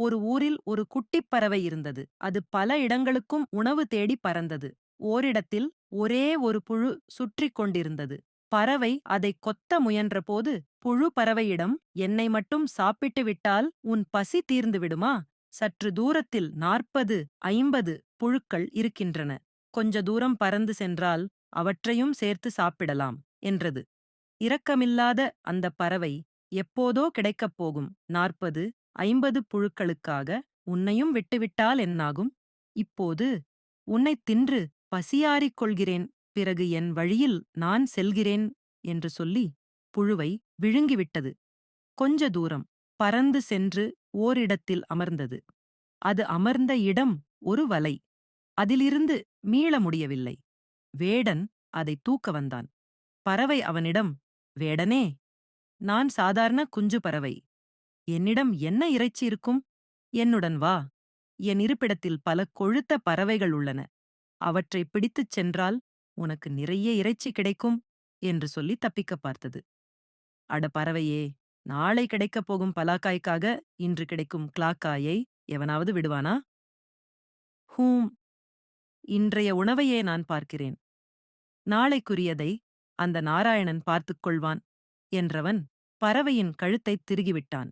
ஒரு ஊரில் ஒரு குட்டிப் பறவை இருந்தது. அது பல இடங்களுக்கும் உணவு தேடி பறந்தது. ஓரிடத்தில் ஒரே ஒரு புழு சுற்றிக் கொண்டிருந்தது. பறவை அதை கொத்த முயன்றபோது புழு பறவையிடம் என்னை மட்டும் சாப்பிட்டு விட்டால் உன் பசி தீர்ந்து விடுமா? சற்று தூரத்தில் நாற்பது ஐம்பது புழுக்கள் இருக்கின்றன. கொஞ்ச தூரம் பறந்து சென்றால் அவற்றையும் சேர்த்து சாப்பிடலாம் என்றது. இரக்கமில்லாத அந்த பறவை எப்போதோ கிடைக்கப் போகும். நாற்பது ஐம்பது புழுக்களுக்காக உன்னையும் விட்டுவிட்டால் என்னாகும்? இப்போது உன்னைத் தின்று பசியாறிக் கொள்கிறேன். பிறகு என் வழியில் நான் செல்கிறேன் என்று சொல்லி புழுவை விழுங்கிவிட்டது. கொஞ்ச தூரம் பறந்து சென்று ஓரிடத்தில் அமர்ந்தது. அது அமர்ந்த இடம் ஒரு வலை. அதிலிருந்து மீள முடியவில்லை. வேடன் அதை தூக்க வந்தான். பறவை அவனிடம் வேடனே நான் சாதாரண குஞ்சு பறவை. என்னிடம் என்ன இறைச்சி இருக்கும்? என்னுடன் வா. என் இருப்பிடத்தில் பல கொழுத்த பறவைகள் உள்ளன. அவற்றை பிடித்துச் சென்றால் உனக்கு நிறைய இறைச்சி கிடைக்கும் என்று சொல்லி தப்பிக்கப் பார்த்தது. அட பறவையே நாளை கிடைக்கப் போகும் பலாக்காய்க்காக இன்று கிடைக்கும் கிளாக்காயை எவனாவது விடுவானா? ஹூம். இன்றைய உணவையே நான் பார்க்கிறேன். நாளைக்குரியதை அந்த நாராயணன் பார்த்துக் கொள்வான். என்றவன் பறவையின் கழுத்தைத் திருகிவிட்டான்.